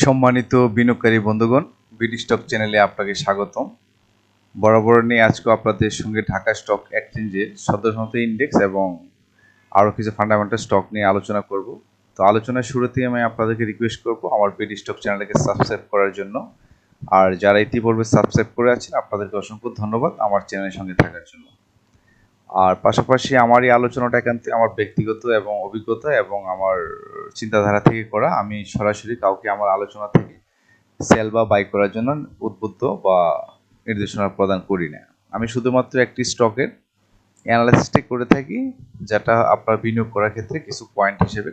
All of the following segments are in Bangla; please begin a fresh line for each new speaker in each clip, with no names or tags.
সম্মানিত বিনিয়োগকারী বন্ধুগণ, বিডি স্টক চ্যানেলে আপনাকে স্বাগতম। বরাবর নিয়ে আজকে আপনাদের সঙ্গে ঢাকা স্টক এক্সচেঞ্জের সদস্যমত ইন্ডেক্স এবং আরও কিছু ফান্ডামেন্টাল স্টক নিয়ে আলোচনা করব। তো আলোচনার শুরুতেই আমি আপনাদেরকে রিকোয়েস্ট করব আমার বিডি স্টক চ্যানেলকে সাবস্ক্রাইব করার জন্য। আর যারা ইতিপূর্বে সাবস্ক্রাইব করে আছেন, আপনাদেরকে অসংখ্য ধন্যবাদ আমার চ্যানেলের সঙ্গে থাকার জন্য। আর পাশাপাশি আমার এই আলোচনাটা একান্ত আমার ব্যক্তিগত এবং অভিজ্ঞতা এবং আমার চিন্তাধারা থেকে করা, আমি সরাসরি কাউকে আমার আলোচনা থেকে সেল বা বাই করার জন্য উদ্বুদ্ধ বা নির্দেশনা প্রদান করি না। আমি শুধুমাত্র একটি স্টকের অ্যানালাইসিসটাই করে থাকি, যেটা আপনার বিনিয়োগ করার ক্ষেত্রে কিছু পয়েন্ট হিসেবে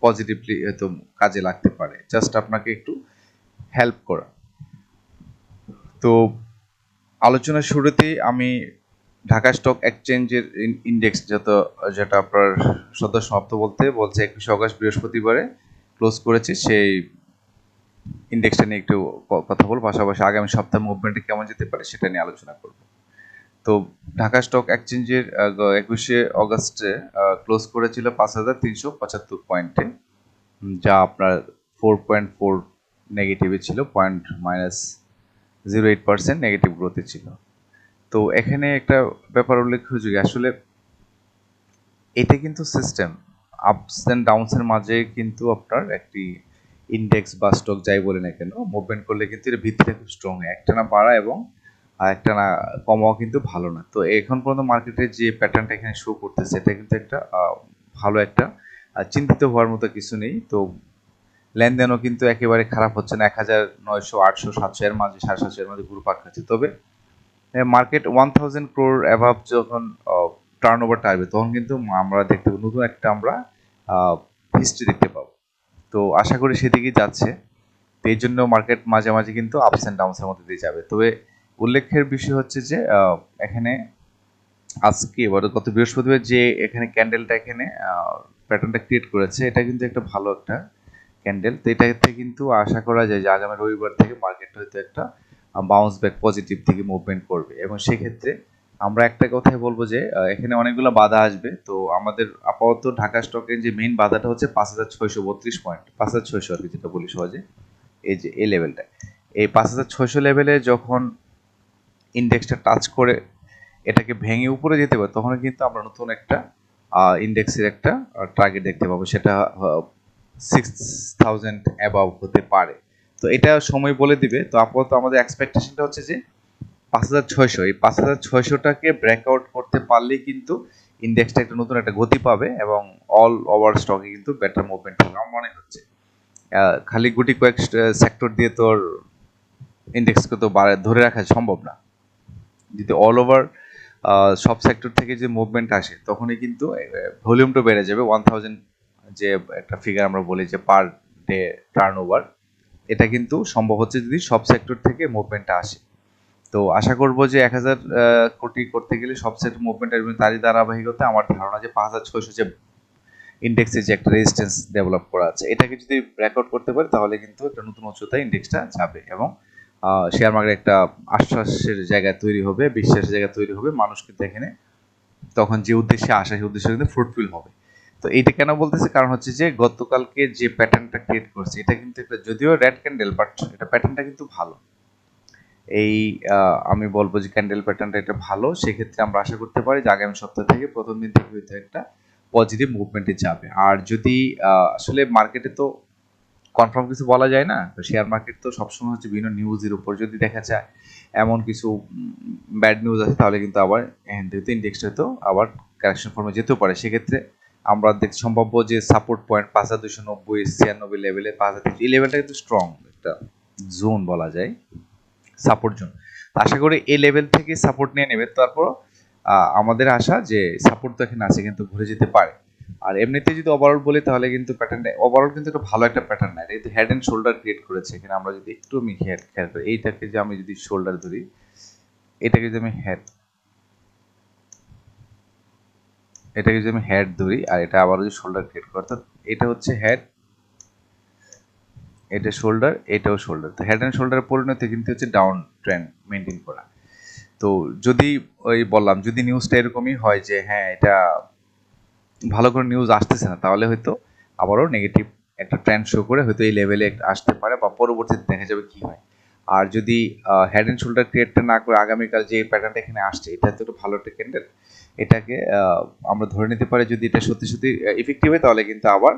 পজিটিভলি হয়তো কাজে লাগতে পারে। জাস্ট আপনাকে একটু হেল্প করা। তো, আলোচনার শুরুতেই আমি ঢাকা স্টক এক্সচেঞ্জের ইন্ডেক্স যত, যেটা আপনার সদস্য সমাপ্ত বলতে বলছে একুশে অগস্ট বৃহস্পতিবারে ক্লোজ করেছে, সেই ইন্ডেক্সটা নিয়ে একটু কথা বলব। পাশাপাশি আগামী সপ্তাহে মুভমেন্টে কেমন যেতে পারে সেটা নিয়ে আলোচনা করব। তো ঢাকা স্টক এক্সচেঞ্জের একুশে অগস্টে ক্লোজ করেছিল পাঁচ হাজার তিনশো পঁচাত্তর পয়েন্টে, যা আপনার ফোর পয়েন্ট ফোর নেগেটিভে ছিল point minus zero eight percent negative গ্রোথে ছিল। তো এখানে একটা ব্যাপার উল্লেখযোগ্য আসলে এটা কিন্তু সিস্টেম আপস অ্যান্ড ডাউনসের মাঝে কিন্তু আপনার একটি ইন্ডেক্স বা স্টক যাই বলে না কেন মুভমেন্ট করলে কিন্তু এটা ভিত্তিটা খুব স্ট্রং একটা না বাড়া এবং একটা না কমাও কিন্তু ভালো না। তো এখন পর্যন্ত মার্কেটে যে প্যাটার্নটা এখানে শো করতেছে, এটা কিন্তু একটা ভালো একটা চিন্তিত হওয়ার মতো কিছু নেই। তো লেনদেনও কিন্তু একেবারে খারাপ হচ্ছে না, এক হাজার নয়শো আটশো সাতশো এর মাঝে, সাড়ে সাতশো এর মাঝে ঘুরপাক খাচ্ছে। তবে market one thousand crore above যখন টার্ন ওভারটা আসবে, তখন কিন্তু আমরা দেখতে পাবো, নতুন একটা আমরা হিস্ট্রি দেখতে পাবো। তো আশা করি সেদিকেই যাচ্ছে। তো এই জন্য মার্কেট মাঝে মাঝে কিন্তু আপস অ্যান্ড ডাউনসের মধ্যে দিয়ে যাবে। তবে উল্লেখের বিষয় হচ্ছে যে এখানে আজকে এবার গত বৃহস্পতিবার যে এখানে ক্যান্ডেলটা এখানে প্যাটার্নটা ক্রিয়েট করেছে, এটা কিন্তু একটা ভালো একটা ক্যান্ডেল তো এটাতে কিন্তু আশা করা যায় যে আগামী রবিবার থেকে মার্কেট হয়তো একটা বাউন্স ব্যাক পজিটিভ থেকে মুভমেন্ট করবে। এবং সেক্ষেত্রে আমরা একটা কথাই বলব যে এখানে অনেকগুলো বাধা আসবে। তো আমাদের আপাতত ঢাকা স্টকের যে মেইন বাধাটা হচ্ছে পাঁচ হাজার ছয়শো বত্রিশ পয়েন্ট পাঁচ হাজার ছয়শো আর কি, যেটা বলি সহজে। এই যে, এই লেভেলটা এই পাঁচ হাজার ছয়শো লেভেলে যখন ইন্ডেক্সটা টাচ করে এটাকে ভেঙে উপরে যেতে পারে, তখন কিন্তু আমরা নতুন একটা ইন্ডেক্সের একটা টার্গেট দেখতে পাবো। সেটা সিক্স থাউজেন্ড অ্যাবাভ হতে পারে। তো এটা সময় বলে দিবে। তো আপাতত আমাদের এক্সপেকটেশনটা হচ্ছে যে পাঁচ হাজার ছয়শো। এই পাঁচ হাজার ছয়শোটাকে ব্রেকআউট করতে পারলেই কিন্তু ইন্ডেক্সটা একটা নতুন একটা গতি পাবে এবং অল ওভার স্টকে কিন্তু বেটার মুভমেন্ট হবে। আমার মনে হচ্ছে খালি গুটি কয়েক সেক্টর দিয়ে তোর ইন্ডেক্সকে তো ধরে রাখা সম্ভব না। যদি অল ওভার সব সেক্টর থেকে যে মুভমেন্ট আসে, তখনই কিন্তু ভলিউমটা বেড়ে যাবে। ওয়ান থাউজেন্ড যে একটা ফিগার আমরা বলি যে পার ডে টার্ন ওভার এটা কিন্তু সম্ভব হচ্ছে যদি সব সেক্টর থেকে মুভমেন্টটা আসে। তো আশা করব যে এক হাজার কোটি করতে গেলে সব সেক্টর মুভমেন্ট আসবে তারই ধারাবাহিকতা আমার ধারণা যে পাঁচ হাজার ছয়শো যে ইন্ডেক্সে যে একটা রেজিস্ট্যান্স ডেভেলপ করা আছে, এটাকে যদি ব্রেকআউট করতে পারে তাহলে কিন্তু একটা নতুন উচ্চতায় ইন্ডেক্সটা যাবে এবং শেয়ার মার্কেট একটা আশ্বাসের জায়গা তৈরি হবে, বিশ্বাসের জায়গা তৈরি হবে, মানুষ কিন্তু এখানে তখন যে উদ্দেশ্যে আসা সেই উদ্দেশ্যে কিন্তু ফ্রুটফুল হবে। তো এইটা কেন বলতেছে? কারণ হচ্ছে যে, গতকালকে যে প্যাটার্নটা ক্রিয়েট করছে, এটা কিন্তু একটা যদিও রেড ক্যান্ডেল বাট এটা প্যাটার্নটা কিন্তু ভালো। এই আমি বলব যে ক্যান্ডেল প্যাটার্নটা এটা ভালো, সেক্ষেত্রে আমরা আশা করতে পারি যে আগামী সপ্তাহ থেকে প্রথম দিন থেকে হয়তো একটা পজিটিভ মুভমেন্টে যাবে। আর যদি আসলে মার্কেটে তো কনফার্ম কিছু বলা যায় না, তো শেয়ার মার্কেট তো সবসময় হচ্ছে বিভিন্ন নিউজের উপর যদি দেখা যায় এমন কিছু ব্যাড নিউজ আছে, তাহলে কিন্তু আবার ইন্ডেক্সটা তো আবার কারেকশন ফর্মে যেতেও পারে। সেক্ষেত্রে আমরা দেখতে সম্ভাব্য যে সাপোর্ট পয়েন্ট পাঁচ হাজার দুশো নব্বই ছিয়ানব্বই লেভেলে পাঁচ হাজার তিনশো, এই লেভেলটা কিন্তু স্ট্রং একটা জোন বলা যায় সাপোর্ট জোন আশা করি এই লেভেল থেকে সাপোর্ট নিয়ে নেবে। তারপর আমাদের আশা যে সাপোর্ট তো এখানে আছে, কিন্তু ঘুরে যেতে পারে। আর এমনিতে যদি ওভারঅল বলি, তাহলে কিন্তু প্যাটার্নটা ওভারঅল কিন্তু একটা ভালো একটা প্যাটার্ন না এটা কিন্তু হেড অ্যান্ড শোল্ডার ক্রিয়েট করেছে, এখানে আমরা যদি একটু আমি হেড খেয়াল করি এইটাকে যে আমি যদি শোল্ডার ধরি, এটাকে যদি আমি হেড এটাকে যদি আমি হেড ধরি, আর এটা আবার যদি শোল্ডার ক্রিয়েট করি, অর্থাৎ এটা হচ্ছে হেড এটা শোল্ডার এটাও শোল্ডার তো হেড অ্যান্ড শোল্ডারের পরিণতি কিন্তু হচ্ছে ডাউন ট্রেন্ড মেনটেন করা। তো যদি ওই বললাম, যদি নিউজটা এরকমই হয় যে হ্যাঁ এটা ভালো করে নিউজ আসতেছে না, তাহলে হয়তো আবারও নেগেটিভ একটা ট্রেন্ড শো করে হয়তো এই লেভেলে আসতে পারে বা পরবর্তীতে দেখা যাবে কি হয়। আর যদি হেড অ্যান্ড শোল্ডার ক্রিয়েটটা না করে আগামীকাল যে প্যাটার্নটা এখানে আসছে, এটা তো একটা ভালো একটা ক্যান্ডেল এটাকে আমরা ধরে নিতে পারি যদি এটা সত্যি সত্যি ইফেক্টিভ হয়, তাহলে কিন্তু আবার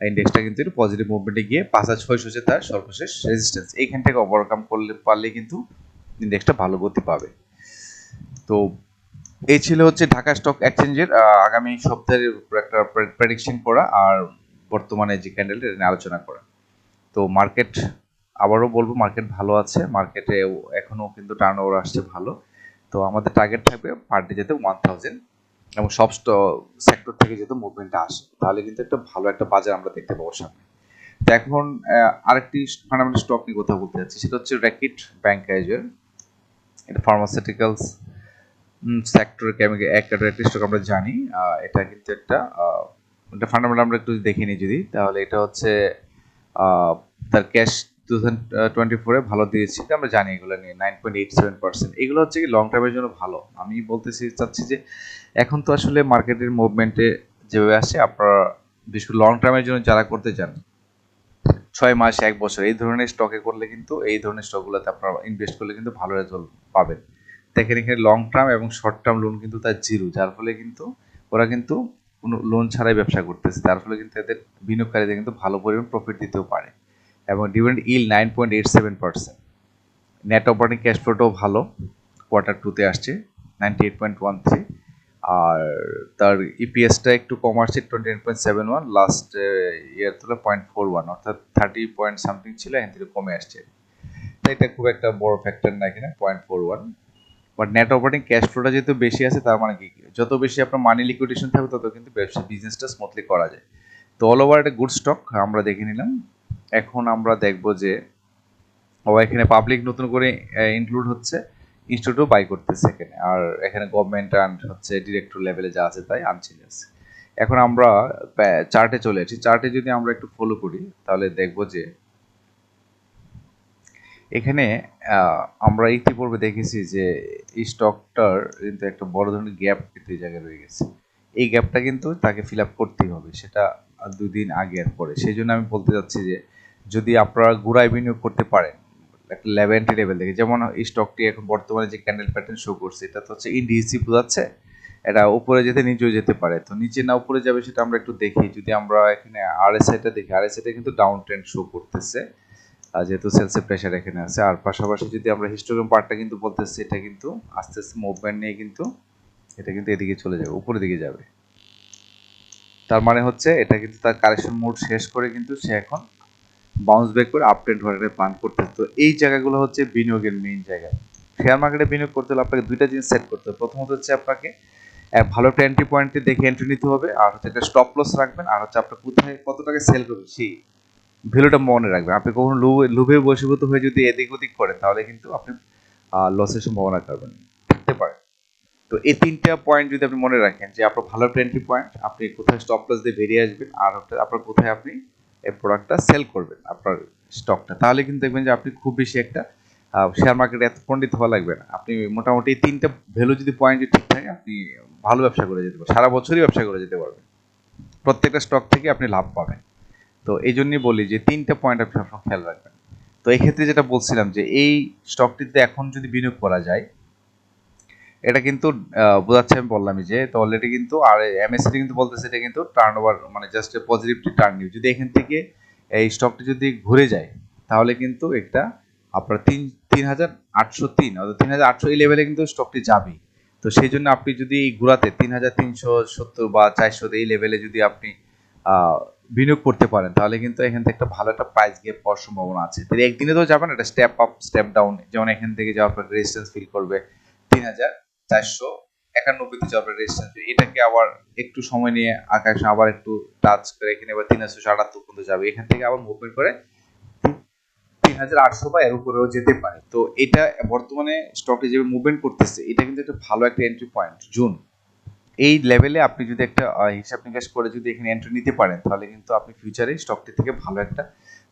ইন্ডেক্সটা কিন্তু একটু পজিটিভ মুভমেন্টে গিয়ে পাঁচ হাজার ছয়শো হচ্ছে তার সর্বশেষ রেজিস্ট্যান্স এইখান থেকে ওভারকাম করলে, পারলে কিন্তু ইন্ডেক্সটা ভালো গতি পাবে। তো, এই ছিল হচ্ছে ঢাকা স্টক এক্সচেঞ্জের আগামী সপ্তাহের একটা প্রেডিকশন করা আর বর্তমানে যে ক্যান্ডেলটা আলোচনা করা। তো মার্কেট আবারও বলব মার্কেট ভালো আছে। মার্কেটে এখনও কিন্তু টার্ন ওভার আসছে ভালো। তো আমাদের টার্গেট থাকবে পার ডে যেতে ওয়ান থাউজেন্ড এবং সব সেক্টর থেকে যেহেতু মুভমেন্টটা আসে, তাহলে কিন্তু একটা ভালো একটা বাজার আমরা দেখতে পাবো সামনে। তো এখন আরেকটি ফান্ডামেন্টাল স্টক নিয়ে কথা বলতে যাচ্ছি, সেটা হচ্ছে র্যাকিট ব্যাংক এজের এটা ফার্মাসিউটিক্যালস সেক্টর একটা র্যাকিট স্টক আমরা জানি। এটা কিন্তু একটা এটা ফান্ডামেন্টাল আমরা একটু দেখে নিই যদি। তাহলে এটা হচ্ছে তার ক্যাশ টু থাউজেন্ড টোয়েন্টি ফোরে ভালো দিয়েছে, এটা আমরা জানি এগুলো নিয়ে nine point eight seven percent এগুলো হচ্ছে কি লং টার্মের জন্য ভালো। আমি বলতেছি, চাচ্ছি যে এখন তো আসলে মার্কেটের মুভমেন্টে যেভাবে আসে, আপনারা বিশেষ করে লং টার্মের জন্য যারা করতে চান, ছয় মাস, এক বছর, এই ধরনের স্টকে করলে কিন্তু, এই ধরনের স্টকগুলোতে আপনারা ইনভেস্ট করলে কিন্তু ভালো রেজাল্ট পাবেন। দেখেন এখানে লং টার্ম এবং শর্ট টার্ম লোন কিন্তু তার জিরো যার ফলে কিন্তু ওরা কিন্তু কোনো লোন ছাড়াই ব্যবসা করতেছে। তার ফলে কিন্তু এদের বিনিয়োগকারীদের কিন্তু ভালো পরিমাণ প্রফিট দিতেও পারে। এবং dividend yield nine point eight seven percent net operating cash ফ্লোটাও ভালো। কোয়ার্টার টুতে আসছে ninety eight point one three আর তার ইপিএসটা একটু কম আসছে twenty eight point seven one last year তুলে পয়েন্ট ফোর ওয়ান অর্থাৎ থার্টি পয়েন্ট সামথিং ছিল, এখান থেকে কমে আসছে। তাই এটা খুব একটা বড় ফ্যাক্টর না এখানে point four one but net operating cash ফ্লোটা যেহেতু বেশি আছে, তার মানে কি? যত বেশি আপনার মানি লিকুইডেশন থাকবে, তত কিন্তু ব্যবসা বিজনেসটা স্মুথলি করা যায়। তো অল ওভার একটা গুড স্টক আমরা দেখে নিলাম। এখন আমরা দেখব যে ও এখানে পাবলিক নতুন করে ইনক্লুড হচ্ছে ইনস্টিটিউটও বাই করতেছে এখানে। আর এখানে গভর্নমেন্ট অ্যান্ড হচ্ছে ডিরেক্টর লেভেলে যা আছে তাই আনচেঞ্জ আছে। এখন আমরা চার্টে চলে আসি। চার্টে যদি আমরা একটু ফলো করি, তাহলে দেখব যে এখানে আমরা ইতিপূর্বে দেখেছি যে এই স্টকটার কিন্তু একটা বড় ধরনের গ্যাপ কিন্তু এই জায়গায় রয়ে গেছে। এই গ্যাপটা কিন্তু তাকে ফিল আপ করতেই হবে। সেটা দুদিন আগে আর পরে। সেই জন্য আমি বলতে চাচ্ছি যে যদি আপনারা গুড়ায় বিনিয়োগ করতে পারেন, একটা লেভেন্টি লেভেল থেকে যেমন এই স্টকটি এখন বর্তমানে যে ক্যান্ডেল প্যাটার্ন শো করছে, এটা তো হচ্ছে ইন্ডিসি বোঝাচ্ছে, এটা উপরে যেতে নিচেও যেতে পারে। তো নিচে না উপরে যাবে সেটা আমরা একটু দেখি। যদি আমরা এখানে আরএসআইটা দেখি আরএসআইটা কিন্তু ডাউন ট্রেন্ড শো করতেছে যেহেতু সেলসের প্রেশার এখানে আছে, আর পাশাপাশি যদি আমরা হিস্টোগ্রাম পার্টটা কিন্তু বলতেছি, এটা কিন্তু আস্তে আস্তে মুভমেন্ট নিয়ে কিন্তু এটা কিন্তু এদিকে চলে যাবে, উপরের দিকে যাবে। তার মানে হচ্ছে এটা কিন্তু তার কারেকশন মোড শেষ করে কিন্তু সে এখন বাউন্স ব্যাক করে আপ ট্রেন্ড ধরে প্ল্যান করতে তো এই জায়গাগুলো হচ্ছে বিনিয়োগের মেইন জায়গা। শেয়ার মার্কেটে বিনিয়োগ করতে হলে আপনাকে দুইটা জিনিস সেট করতে হবে। প্রথমত হচ্ছে আপনাকে ভালো একটা এন্ট্রি পয়েন্টে দেখে এন্ট্রি নিতে হবে। আর হচ্ছে একটা স্টপ লস রাখবেন। আর হচ্ছে আপনার কোথায় কত টাকা সেল করবেন, সেই ভ্যালুটা মনে রাখবেন। আপনি কখনো লোভে লোভে বশীভূত হয়ে যদি এদিক ওদিক করেন, তাহলে কিন্তু আপনি লসের সম্ভাবনা করবেন থাকতে পারে। তো এই তিনটা পয়েন্ট যদি আপনি মনে রাখেন যে আপনার ভালো একটা এন্ট্রি পয়েন্ট আপনি কোথায় স্টপ লস দিয়ে বেরিয়ে আসবেন, আর হচ্ছে আপনার কোথায় আপনি এই প্রোডাক্টটা সেল করবেন আপনার স্টকটা তাহলে কিন্তু দেখবেন যে আপনি খুব বেশি একটা শেয়ার মার্কেটে এত পণ্ডিত হওয়া লাগবে না। আপনি মোটামুটি তিনটা ভ্যালু যদি পয়েন্ট ঠিক থাকে, আপনি ভালো ব্যবসা করে যেতে পারবেন। সারা বছরই ব্যবসা করে যেতে পারবেন। প্রত্যেকটা স্টক থেকে আপনি লাভ পাবেন। তো এই জন্যই বলি যে তিনটা পয়েন্ট আপনি সবসময় খেয়াল রাখবেন। তো এই ক্ষেত্রে যেটা বলছিলাম যে এই স্টকটিতে এখন যদি বিনিয়োগ করা যায় এটা কিন্তু বোঝাচ্ছে আমি বললামই যে, তো অলরেডি কিন্তু আর এমএসসি কিন্তু বলতেছে এটা কিন্তু টার্ন ওভার মানে জাস্ট পজিটিভটি টার্ন নিউ যদি এখান থেকে এই স্টকটি যদি ঘুরে যায়, তাহলে কিন্তু একটা আপনার তিন তিন হাজার আটশো তিন, অর্থাৎ তিন হাজার আটশো এই লেভেলে কিন্তু স্টকটি যাবে তো সেই জন্য আপনি যদি এই ঘোরাতে তিন হাজার তিনশো সত্তর বা চারশো এই লেভেলে যদি আপনি বিনিয়োগ করতে পারেন, তাহলে কিন্তু এখান থেকে একটা ভালো একটা প্রাইস গেপ পাওয়ার সম্ভাবনা আছে। একদিনে তো যাবেন এটা স্টেপ আপ স্টেপ ডাউন যেমন এখান থেকে যাওয়ার পর রেজিস্ট্যান্স ফিল করবে তিন হাজার চারশো একানব্বইতে যাবে রেজিস্ট্যান্স এটাকে আবার একটু সময় নিয়ে আকাশে আবার একটু টাচ করে এখানে আবার তিন হাজার আটাত্তর পর্যন্ত যাবে। এখান থেকে আবার মুভমেন্ট করে তিন হাজার আটশো বা এর উপরেও যেতে পারে। তো এটা বর্তমানে স্টকে যে মুভমেন্ট করতেছে, এটা কিন্তু একটা ভালো একটা এন্ট্রি পয়েন্ট জুন এই লেভেলে আপনি যদি একটা হিসাব নিকাশ করে যদি এখানে এন্ট্রি নিতে পারেন, তাহলে কিন্তু আপনি ফিউচারে স্টকটি থেকে ভালো একটা,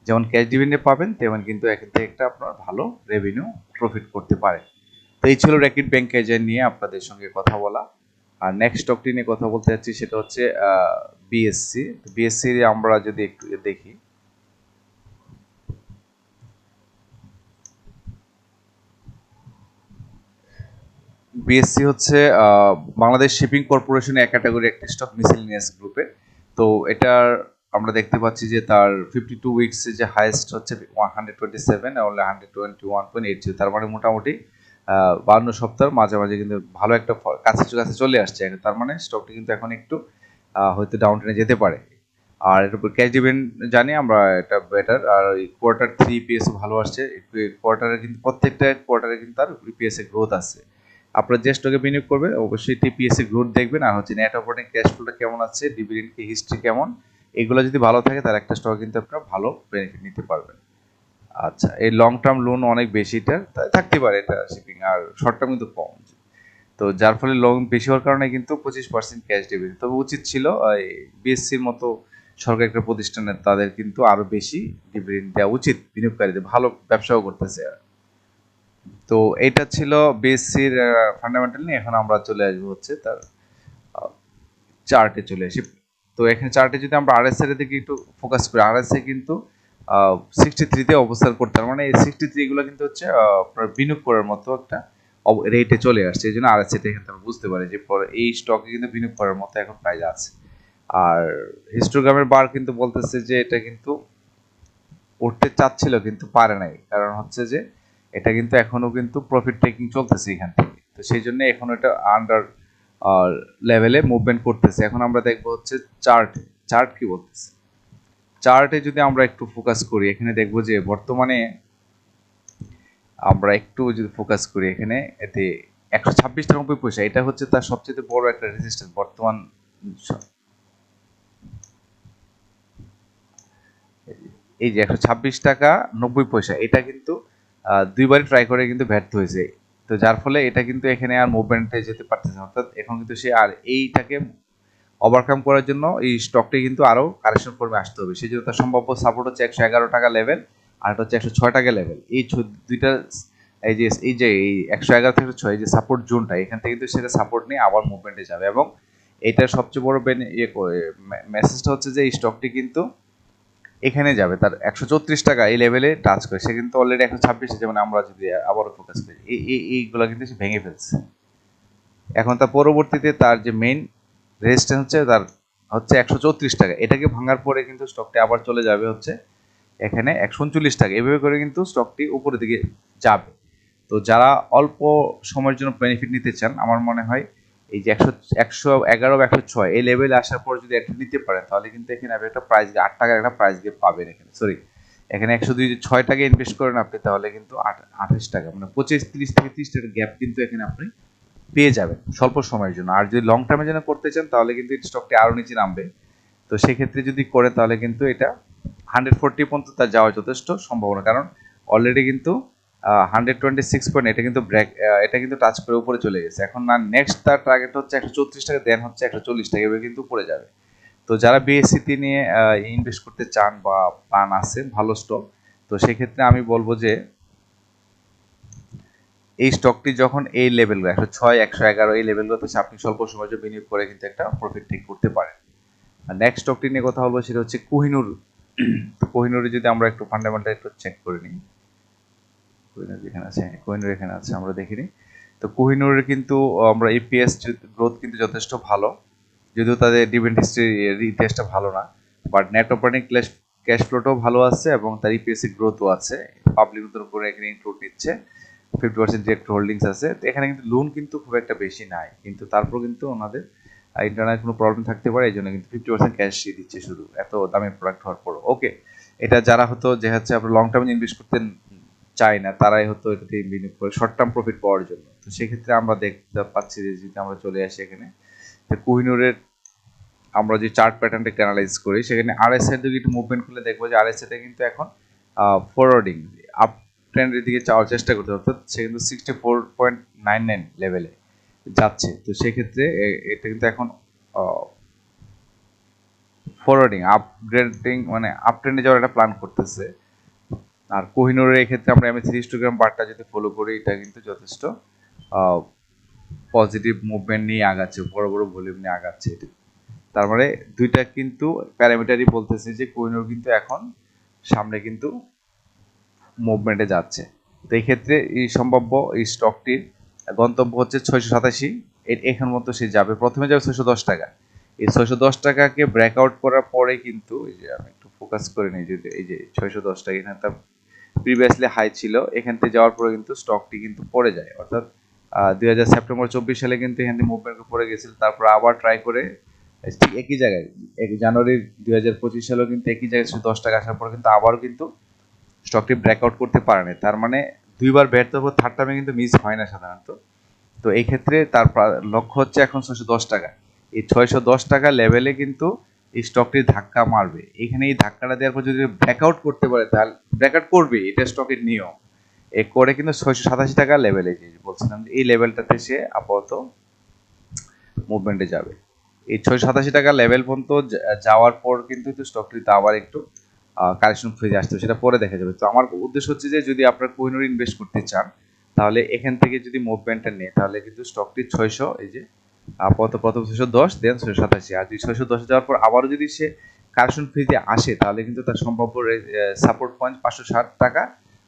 যেমন ক্যাশ ডিভিডেন্ডে পাবেন, তেমন কিন্তু এখান থেকে একটা আপনার ভালো রেভিনিউ প্রফিট করতে পারে তো এই ছিল র্যাকেট ব্যাংক এজেন্ট নিয়ে আপনাদের সঙ্গে কথা বলা। আর নেক্সট স্টকটি নিয়ে কথা বলতে যাচ্ছি সেটা হচ্ছে বিএসসি বিএসসি আমরা যদি একটু দেখি। বিএসসি হচ্ছে বাংলাদেশ শিপিং কর্পোরেশনের এক ক্যাটাগরি একটি স্টক মিসেলিনিয়াস গ্রুপে তো এটার আমরা দেখতে পাচ্ছি যে তার ফিফটি টু উইকসে যে হাইয়েস্ট হচ্ছে hundred twenty seven hundred twenty one point eight তার মানে মোটামুটি বান্ন সপ্তাহ মাঝে মাঝে কিন্তু ভালো একটা কাছে কাছে চলে আসছে। তার মানে স্টকটি কিন্তু এখন একটু হয়তো ডাউন ট্রেনে যেতে পারে। আর এর উপর ক্যাশ ডিভিডেন্ড জানি আমরা এটা বেটার আর কোয়ার্টার থ্রি ইপিএস ভালো আসছে। কোয়ার্টারে কিন্তু প্রত্যেকটা কোয়ার্টারে কিন্তু তার ইপিএস গ্রোথ আছে। আপনারা যে স্টকে বিনিয়োগ করবেন, অবশ্যই টিপিএস এর গ্রোথ দেখবেন। আর হচ্ছে নেট অপারেটিং ক্যাশ ফ্লোটা কেমন আছে ডিভিডেন্ড কি হিস্ট্রি কেমন, এগুলো যদি ভালো থাকে তার একটা স্টক কিন্তু আপনারা ভালো বেনিফিট নিতে পারবেন। আচ্ছা এই লং টার্ম লোন অনেক বেশিটা থাকতে পারে এটা শিপিং আর শর্ট টার্ম কিন্তু কম। তো যার ফলে লোন বেশি হওয়ার কারণে কিন্তু পঁচিশ পার্সেন্ট ক্যাশ দেবে তবে উচিত ছিল, এই বিএসসির মতো সরকারি একটা প্রতিষ্ঠানের তাদের কিন্তু আরও বেশি ডিভিডেন্ড দেওয়া উচিত, বিনিয়োগকারীদের। ভালো ব্যবসাও করতেছে তো এটা ছিল বিএসসির ফান্ডামেন্টাল নিয়ে। এখন আমরা চলে আসব হচ্ছে তার চার্টে চলে আসি। তো এখানে চার্টে যদি আমরা আরএসএ এর দিকে একটু ফোকাস করি আরএসএ কিন্তু সিক্সটি থ্রিতে অবস্থান করতে মানে এই সিক্সটি থ্রি গুলো কিন্তু হচ্ছে আপনার বিনিয়োগ করার মতো একটা রেটে চলে আসছে। এই জন্য আরএসএটা এখানে আমরা বুঝতে পারি যে পরে এই স্টকে কিন্তু বিনিয়োগ করার মতো এখন প্রাইস আছে। আর হিস্টোগ্রামের বার কিন্তু বলতেছে যে এটা কিন্তু উঠতে চাচ্ছিল কিন্তু পারে নাই। কারণ হচ্ছে যে এটা কিন্তু এখনও কিন্তু প্রফিট টেকিং চলতেছে এখান থেকে। তো সেই জন্য এখন এটা আন্ডার লেভেলে মুভমেন্ট করতেছে। এখন আমরা দেখব হচ্ছে চার্ট চার্ট কি বলতেছে? চার্টে যদি আমরা একটু ফোকাস করি, এখানে দেখব যে বর্তমানে আমরা একটু যদি ফোকাস করি, এখানে এতে একশো ছাব্বিশ নব্বই পয়সা, এটা হচ্ছে তার সবচেয়ে বড় একটা রেজিস্ট্যান্স বর্তমান এই যে একশো ছাব্বিশ টাকা নব্বই পয়সা, এটা কিন্তু দুইবারই ট্রাই করে কিন্তু ব্যর্থ হয়েছে। তো যার ফলে এটা কিন্তু এখানে আর মুভমেন্টে যেতে পারতেছে না। অর্থাৎ এখন কিন্তু সে আর এইটাকে ওভারকাম করার জন্য এই স্টকটি কিন্তু আরও কারেকশন ফর্মে আসতে হবে। সেই জন্য তার সম্ভাব্য সাপোর্ট হচ্ছে একশো এগারো টাকা লেভেল আর এটা হচ্ছে একশো ছয় টাকা লেভেল এই দুইটা এই যে এই যে, এই একশো এগারো থেকে ছয়, এই যে সাপোর্ট জোনটা এখান থেকে কিন্তু সেটা সাপোর্ট নিয়ে আবার মুভমেন্টে যাবে এবং এটার সবচেয়ে বড় ইয়ে মেসেজটা হচ্ছে যে এই স্টকটি কিন্তু এখানে যাবে। তার একশো চৌত্রিশ টাকা এই লেভেলে টাচ করে। সে কিন্তু অলরেডি একশো ছাব্বিশ যেমন আমরা যদি আবারও ফোকাস করি। এই এইগুলো কিন্তু সে ভেঙে ফেলছে। এখন তার পরবর্তীতে তার যে মেইন রেজিস্ট্যান্স হচ্ছে তার হচ্ছে একশো চৌত্রিশ টাকা। এটাকে ভাঙার পরে কিন্তু স্টকটি আবার চলে যাবে হচ্ছে এখানে একশো উনচল্লিশ টাকা। এভাবে করে কিন্তু স্টকটি উপরের দিকে যাবে। তো যারা অল্প সময়ের জন্য বেনিফিট নিতে চান, আমার মনে হয় এই যে একশো একশো এগারো একশো ছয়, এই লেভেলে আসার পর যদি একটা নিতে পারেন, তাহলে কিন্তু এখানে আপনি একটা প্রাইস আট টাকার একটা প্রাইস গিয়ে পাবেন এখানে। সরি এখানে একশো দুই, ছয় টাকা ইনভেস্ট করেন আপনি, তাহলে কিন্তু আট, আঠাশ টাকা মানে পঁচিশ, তিরিশ থেকে তিরিশ টাকা গ্যাপ কিন্তু এখানে আপনি পেয়ে যাবেন স্বল্প সময়ের জন্য। আর যদি লং টার্মের জন্য করতে চান, তাহলে কিন্তু স্টকটি আরও নিচে নামবে। তো সেক্ষেত্রে যদি করে, তাহলে কিন্তু এটা হান্ড্রেড ফোরটি পর্যন্ত তার যাওয়ার যথেষ্ট সম্ভাবনা। কারণ অলরেডি কিন্তু হান্ড্রেড টোয়েন্টি সিক্স পয়েন্ট এটা কিন্তু ব্রেক এটা কিন্তু টাচ করে উপরে চলে গেছে। এখন না নেক্সট তার টার্গেট হচ্ছে একশো চৌত্রিশ টাকা দেন হচ্ছে একশো চল্লিশ টাকা, এভাবে কিন্তু পড়ে যাবে। তো যারা বিএসসিতে নিয়ে ইনভেস্ট করতে চান বা প্ল্যান আছে, ভালো স্টক তো সেক্ষেত্রে আমি বলব যে এই স্টকটি যখন এই লেভেলগুলো একশো ছয় একশো এগারো এই লেভেলগুলোতে আপনি স্বল্প সময়ের জন্য বিনিয়োগ করে কিন্তু একটা প্রফিট টেক করতে পারেন। আর নেক্সট স্টকটি নিয়ে কথা বলব সেটা হচ্ছে কোহিনুর। তো কোহিনুরে যদি আমরা একটু ফান্ডামেন্টাল একটু চেক করে নিই। কোহিনুর যেখানে আছে হ্যাঁ, কোহিনুর এখানে আছে আমরা দেখিনি তো কোহিনুরের কিন্তু আমরা ইপিএস গ্রোথ কিন্তু যথেষ্ট ভালো। যদিও তাদের ডিভিডেন্ড হিস্ট্রি ইতিহাসটা ভালো না। But net operating cash cash ফ্লোটাও ভালো আছে এবং তার ইপিএস এর গ্রোথও আছে। পাবলিক উপরে এখানে ইনক্লুড নিচ্ছে। ফিফটি পার্সেন্ট ডিরেক্ট হোল্ডিংস আছে। তো এখানে কিন্তু লোন কিন্তু খুব একটা বেশি নাই। কিন্তু তারপর কিন্তু ওনাদের ইন্টারনাল কোনো প্রবলেম থাকতে পারে এই জন্য কিন্তু ফিফটি পার্সেন্ট ক্যাশ দিয়ে দিচ্ছে শুধু। এত দামের প্রোডাক্ট হওয়ার পরও। ওকে এটা যারা হতো যে হচ্ছে আপনার লং টার্মে ইনভেস্ট করতে চায় না, তারাই হতো এটাতে বিনিয়োগ করে শর্ট টার্ম প্রফিট পাওয়ার জন্য। তো সেক্ষেত্রে আমরা দেখতে পাচ্ছি যে যদি আমরা চলে আসি এখানে, তো কোহিনুরের আমরা যে চার্ট প্যাটার্নটাকে অ্যানালাইজ করি, সেখানে আরএসএ এর দিকে একটু মুভমেন্ট করলে দেখব যে আর এস আরএসএটা কিন্তু এখন ফরওয়ার্ডিং আপ ট্রেন্ডের দিকে যাওয়ার চেষ্টা করতে অর্থাৎ সে কিন্তু sixty four point nine nine লেভেলে যাচ্ছে। তো সেক্ষেত্রে এটা কিন্তু এখন ফরওয়ার্ডিং আপগ্রেডিং মানে আপ ট্রেন্ডে যাওয়ার একটা প্ল্যান করতেছে। আর কোহিনুরের ক্ষেত্রে আমরা এমএ থ্রি হিস্টোগ্রাম বারটা যদি ফলো করি, এটা কিন্তু যথেষ্ট পজিটিভ মুভমেন্ট নিয়ে আগাচ্ছে, বড় বড় ভলিউম নিয়ে আগাচ্ছে এটা। তার মানে দুইটা কিন্তু প্যারামিটারই বলতেছে যে কোহিনুর কিন্তু এখন সামনে কিন্তু মুভমেন্টে যাচ্ছে। তো এই ক্ষেত্রে এই সম্ভাব্য এই স্টকটির গন্তব্য হচ্ছে ছয়শো সাতাশি। এর এখান মতো সে যাবে। প্রথমে যাবে ছয়শো দশ টাকা। এই ছয়শো দশ টাকাকে ব্রেকআউট করার পরে কিন্তু এই যে আমি একটু ফোকাস করে নিই যদি এই যে ছয়শো দশ টাকা, এখানে তার প্রিভিয়াসলি হাই ছিল। এখান থেকে যাওয়ার পরে কিন্তু স্টকটি কিন্তু পড়ে যায়। অর্থাৎ দুই হাজার সেপ্টেম্বর চব্বিশ সালে কিন্তু এখান থেকে মুভমেন্ট পড়ে গেছিল। তারপর আবার ট্রাই করে ঠিক একই জায়গায়, এক জানুয়ারি দুই হাজার পঁচিশ সালেও কিন্তু একই জায়গায় দশ টাকা আসার পর কিন্তু আবারও কিন্তু স্টকটি ব্রেকআউট করতে পারে না তার মানে দুইবার ব্যর্থ হব থার্ড টাইমে কিন্তু মিস হয় না সাধারণত। তো এই ক্ষেত্রে তার লক্ষ্য হচ্ছে এখন ছয়শো দশ টাকা। এই ছয়শো দশ টাকা লেভেলে কিন্তু এই স্টকটি ধাক্কা মারবে। এখানে এই ধাক্কাটা দেওয়ার পর যদি ব্রেকআউট করতে পারে, তাহলে ব্রেকআউট করবে, এটা স্টকের নিয়ম। এ করে কিন্তু ছয়শো সাতাশি টাকা লেভেলে বলছিলাম এই লেভেলটাতে সে আপাতত মুভমেন্টে যাবে। এই ছয়শো সাতাশি টাকা লেভেল পর্যন্ত যাওয়ার পর কিন্তু স্টকটিতে আবার একটু কারেকশন ফেজে আসতে সেটা পরে দেখা যাবে। তো আমার উদ্দেশ্য হচ্ছে যে, যদি আপনার কোহিনুর ইনভেস্ট করতে চান, তাহলে এখান থেকে যদি মুভমেন্টটা নেই তাহলে কিন্তু স্টকটি ছয়শো, এই যে আপাতত প্রথম ছয়শো দশ দেন ছয়শো সাতাশি। আর যদি ছয়শো দশে যাওয়ার পর আবারও যদি সে কারেকশন ফ্রিতে আসে, তাহলে কিন্তু তার সম্ভাব্য সাপোর্ট পয়েন্ট পাঁচশো ষাট টাকা,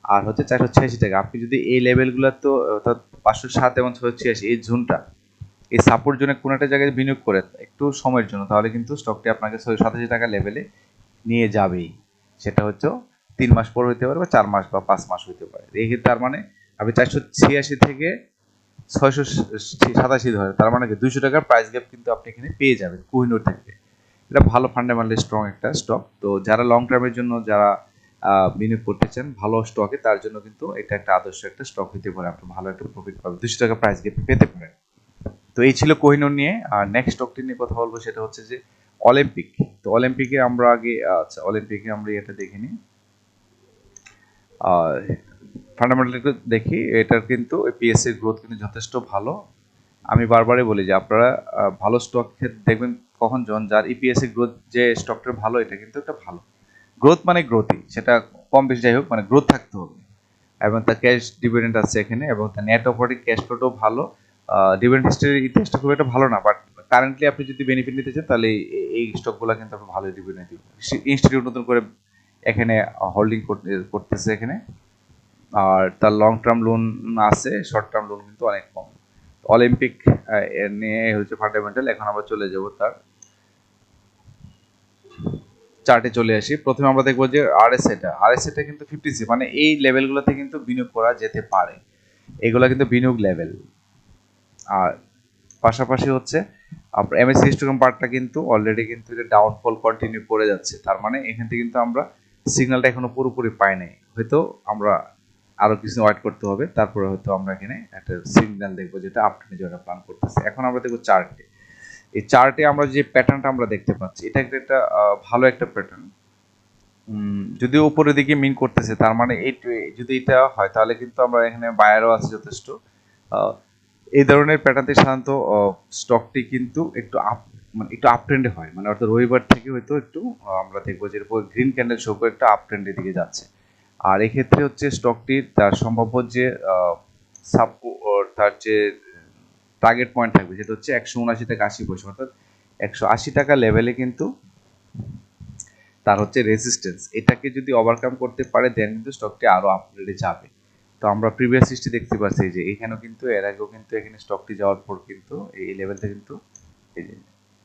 আর হচ্ছে চারশো ছিয়াশি টাকা। আপনি যদি এই লেভেলগুলো তো, অর্থাৎ পাঁচশো সাত এবং ছয়শো ছিয়াশি, এই জোনটা এই সাপোর্ট জোনে কোনো একটা জায়গায় বিনিয়োগ করে, একটু সময়ের জন্য, তাহলে কিন্তু স্টকটি আপনাকে ছয়শো সাতাশি টাকা লেভেলে নিয়ে যাবেই। সেটা হচ্ছে তিন মাস পর হইতে পারে বা চার মাস বা পাঁচ মাস হইতে পারে। এই তার মানে আপনি চারশো ছিয়াশি থেকে ছয়শো সাতাশি ধরে, তার মানে দুইশো টাকার প্রাইস গ্যাপ কিন্তু আপনি এখানে পেয়ে যাবেন কোহিনুর থেকে। এটা ভালো ফান্ডামেন্টালি স্ট্রং একটা স্টক তো যারা লং টার্মের জন্য যারা বিনিয়োগ করতে চান, ভালো স্টকে তার জন্য কিন্তু এটা একটা আদর্শ একটা স্টক হতে পারে। আপনি ভালো একটা প্রফিট পাবেন দুশো টাকা প্রাইস গ্যাপ পেতে পারেন। তো এই ছিল কোহিনুর নিয়ে। আর নেক্সট স্টকটি নিয়ে কথা বলব সেটা হচ্ছে যে অলিম্পিক তো অলিম্পিকে আমরা আগে আচ্ছা অলিম্পিকে আমরা এটা দেখে নিই ফান্ডামেন্টাল দেখি, এটার কিন্তু পিএসসির গ্রোথ কিন্তু যথেষ্ট ভালো। আমি বারবারই বলি যে আপনারা ভালো স্টক দেখবেন কখন জন যার ইপিএসসি গ্রোথ যে স্টকটা ভালো, এটা কিন্তু একটা ভালো। গ্রোথ মানে গ্রোথই সেটা কম বেশি যাই হোক মানে গ্রোথ থাকতে হবে। এবং তার ক্যাশ ডিভিডেন্ড আছে এখানে, এবং তার নেট অপারেটিং ক্যাশ ফ্লোটাও ভালো। ডিভিডেন্ড হিস্ট্রির ইতিহাসটা খুব একটা ভালো না বাট কারেন্টলি আপনি যদি বেনিফিট নিতে চান, তাহলে এই স্টকগুলো কিন্তু আপনি ভালো ডিভিডেন্ড দিবেন ইনস্টিটিউট নতুন করে এখানে হোল্ডিং করতেছে এখানে। আর তার লং টার্ম লোন আছে শর্ট টার্ম লোন কিন্তু অনেক কম। অলিম্পিক নিয়ে হচ্ছে ফান্ডামেন্টাল এখন আমরা চলে যাব তার চার্টে চলে আসি। প্রথমে আমরা দেখব যে আর এস এটা আর এস এটা কিন্তু ফিফটি সি মানে এই লেভেলগুলোতে কিন্তু বিনিয়োগ করা যেতে পারে। এগুলো কিন্তু বিনিয়োগ লেভেল আর পাশাপাশি হচ্ছে আপনার এমএসসি হিস্টোগ্রাম পার্টটা কিন্তু অলরেডি কিন্তু এটা ডাউনফল কন্টিনিউ করে যাচ্ছে। তার মানে এখান থেকে কিন্তু আমরা সিগন্যালটা এখনও পুরোপুরি পাই নাই। হয়তো আমরা আরও কিছু ওয়েট করতে হবে, তারপরে হয়তো আমরা এখানে একটা সিগন্যাল দেখব যেটা আপনি যেটা প্ল্যান করতেছে। এখন আমরা দেখব চার্টে এই চার্টে আমরা যে প্যাটার্নটা আমরা দেখতে পাচ্ছি, এটা একটা ভালো একটা প্যাটার্ন যদি উপরের দিকে মিন করতেছে, তার মানে এই, যদি এটা হয় তাহলে কিন্তু আমরা এখানে বায়ারও আছে যথেষ্ট। এই ধরনের প্যাটার্নতে সাধারণত স্টকটি কিন্তু একটু আপ মানে একটু আপ ট্রেন্ডে হয়। মানে অর্থাৎ রবিবার থেকে হয়তো একটু আমরা দেখব যে এরপর গ্রিন ক্যান্ডেল শো করে একটা আপ ট্রেন্ডের দিকে যাচ্ছে। আর এক্ষেত্রে হচ্ছে স্টকটির তার সম্ভাব্য যে সাপ তার যে টার্গেট পয়েন্ট থাকবে যেটা হচ্ছে একশো উনআশি থেকে আশি পয়সা। অর্থাৎ একশো আশি টাকা লেভেলে কিন্তু তার হচ্ছে রেজিস্ট্যান্স এটাকে যদি ওভারকাম করতে পারে দেন কিন্তু স্টকটি আরও আপগ্রেডে যাবে। তো আমরা প্রিভিয়াস হিস্ট্রি দেখতে পাচ্ছি যে এখানেও কিন্তু, এর আগেও কিন্তু এখানে স্টকটি যাওয়ার পর কিন্তু এই লেভেলটা কিন্তু এই যে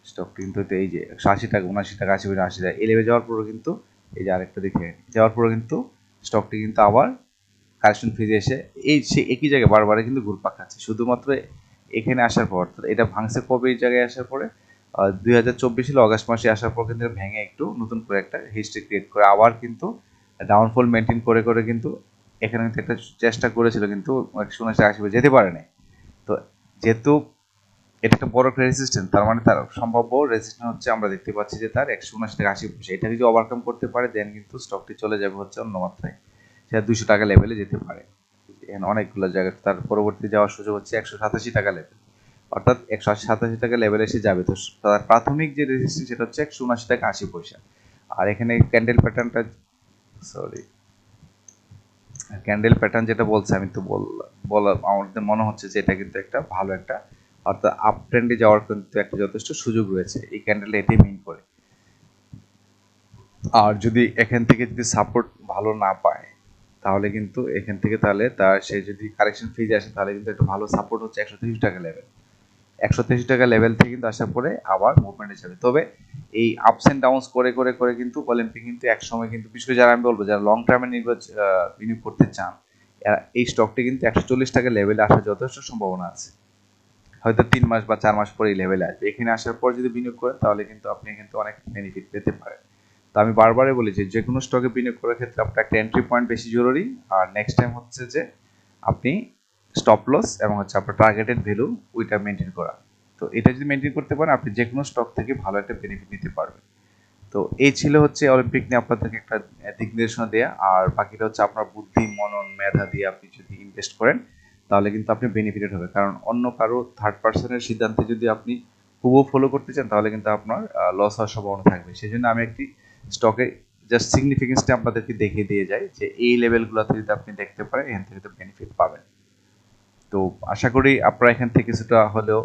স্টকটি কিন্তু এই যে একশো আশি টাকা, উনআশি টাকা, আশি আশি টাকা, এই লেভেল যাওয়ার পরও কিন্তু এই যে আরেকটা দেখে যাওয়ার পরও কিন্তু স্টকটি কিন্তু আবার কারেকশন ফিরে এসে এই সে একই জায়গায় বারবার কিন্তু ঘুরপাক খাচ্ছে। শুধুমাত্র এখানে আসার পর এটা ভাঙছে কবে এই জায়গায় আসার পরে? দুই হাজার চব্বিশ অগাস্ট মাসে আসার পর কিন্তু ভেঙে একটু নতুন করে একটা হিস্ট্রি ক্রিয়েট করে আবার কিন্তু ডাউনফল মেনটেন করে করে কিন্তু এখানে কিন্তু একটা চেষ্টা করেছিল, কিন্তু উনআশি আশি যেতে পারে নাই তো যেহেতু এটা একটা বড় একটা রেজিস্ট্যান্স তার মানে তার সম্ভাব্য রেজিস্ট্যান্স হচ্ছে আমরা দেখতে পাচ্ছি যে তার একশো উনআশি টাকা আশি পয়সা এটা যদি ওভারকাম করতে পারে দেন কিন্তু স্টকটি চলে যাবে হচ্ছে অন্য মাত্রায়। সেটা দুশো টাকা লেভেলে যেতে পারে। এখানে অনেকগুলো জায়গায় তার পরবর্তী যাওয়ার সুযোগ হচ্ছে একশো সাতাশি টাকা লেভেল অর্থাৎ একশো আশি সাতাশি টাকা লেভেলে এসে যাবে। তো তার প্রাথমিক যে রেজিস্ট্যান্স সেটা হচ্ছে একশো উনআশি টাকা আশি পয়সা। আর এখানে ক্যান্ডেল প্যাটার্নটা সরি ক্যান্ডেল প্যাটার্ন যেটা বলছে, আমি তো বল আমাদের মনে হচ্ছে যে এটা কিন্তু একটা ভালো একটা, অর্থাৎ আপ ট্রেন্ডে যাওয়ার কিন্তু একটা যথেষ্ট সুযোগ রয়েছে এই ক্যান্ডেলটা এটাই মিন করে। আর যদি এখান থেকে যদি সাপোর্ট ভালো না পায়, তাহলে কিন্তু এখান থেকে তাহলে তার, সে যদি কারেকশন ফিজ আসে, তাহলে কিন্তু একটা ভালো সাপোর্ট হচ্ছে একশো তিরিশ টাকা লেভেল একশো তিরিশ টাকা লেভেল থেকে কিন্তু আসার পরে আবার মুভমেন্টে যাবে। তবে এই আপস অ্যান্ড ডাউনস করে করে করে কিন্তু অলিম্পিক কিন্তু এক সময় কিন্তু, বিশেষ করে যারা আমি বলব, যারা লং টার্মে বিনিয়োগ করতে চান এই স্টকটি কিন্তু একশো চল্লিশ টাকা লেভেলে আসার যথেষ্ট সম্ভাবনা আছে। হয়তো তিন মাস বা চার মাস পরে এই লেভেলে আসবে। এখানে আসার পর যদি বিনিয়োগ করেন, তাহলে কিন্তু আপনি কিন্তু অনেক বেনিফিট পেতে পারেন। তো আমি বারবারই বলি যে কোনো স্টকে বিনিয়োগ করার ক্ষেত্রে আপনার একটা এন্ট্রি পয়েন্ট বেশি জরুরি। আর নেক্সট টাইম হচ্ছে যে, আপনি স্টপ লস এবং হচ্ছে আপনার টার্গেটেড ভ্যালু ওইটা মেনটেন করা। তো এটা যদি মেনটেন করতে পারেন, আপনি যে কোনো স্টক থেকে ভালো একটা বেনিফিট নিতে পারবেন। তো এই ছিল হচ্ছে অলিম্পিক নিয়ে আপনাদেরকে একটা দিক নির্দেশনা দেওয়া আর বাকিটা হচ্ছে আপনার বুদ্ধি, মনন, মেধা দিয়ে আপনি যদি ইনভেস্ট করেন, তাহলে কিন্তু আপনি বেনিফিটেড হবে। কারণ অন্য কারও থার্ড পার্সনের সিদ্ধান্তে যদি আপনি হুবহু ফলো করতে চান, তাহলে কিন্তু আপনার লস হওয়ার সম্ভাবনা থাকবে। সেই জন্য আমি একটি স্টকে জাস্ট সিগনিফিকেন্সটা আপনাদেরকে দেখিয়ে দিয়ে যাই যে এই লেভেলগুলোতে যদি আপনি দেখতে পারেন, এখান থেকে তো বেনিফিট পাবেন। তো আশা করি আপনারা এখান থেকে কিছুটা হলেও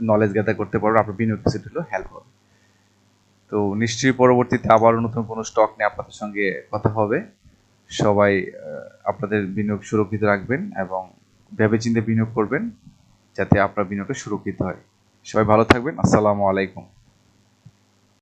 নলেজ গ্যাদার করতে পারবেন, আপনার বিনিয়োগ কিছুটা হলেও হেল্প হবে। তো নিশ্চয়ই পরবর্তীতে আবারও নতুন কোনো স্টক নিয়ে আপনাদের সঙ্গে কথা হবে। সবাই আপনাদের বিনিয়োগ সুরক্ষিত রাখবেন এবং ভেবেচিন্তে বিনিয়োগ করবেন, যাতে আপনার বিনিয়োগটা সুরক্ষিত হয়। সবাই ভালো থাকবেন। আসসালামু আলাইকুম।